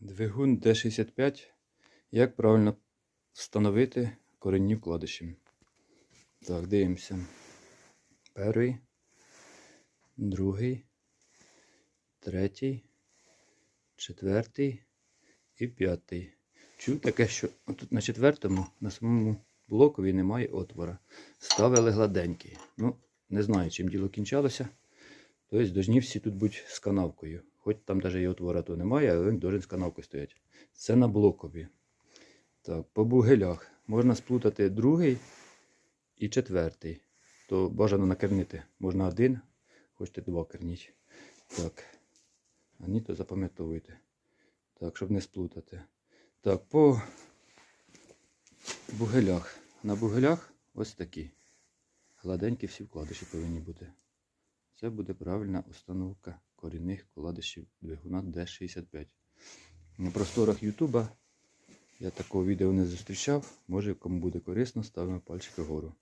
Двигун D65. Як правильно встановити корінні вкладиші? Так, дивимося. Перший, другий, третій, четвертий і п'ятий. Чув таке, що тут на четвертому, на самому блокові немає отвора. Ставили гладенький. Ну, не знаю, чим діло кінчалося. Тобто, должні всі тут бути з канавкою. Хоч там навіть і отвора то немає, але він должен з канавкою стояти. Це на блокові. Так, по бугелях можна сплутати другий і четвертий. То бажано накернити. Можна один, хочете два керніть. Так. А ні, то запам'ятовуйте. Так, щоб не сплутати. Так, по бугелях. На бугелях ось такі. Гладенькі всі вкладиші повинні бути. Це буде правильна установка корінних кладищів двигуна D65. На просторах Ютуба я такого відео не зустрічав. Може, кому буде корисно, ставимо пальчики вгору.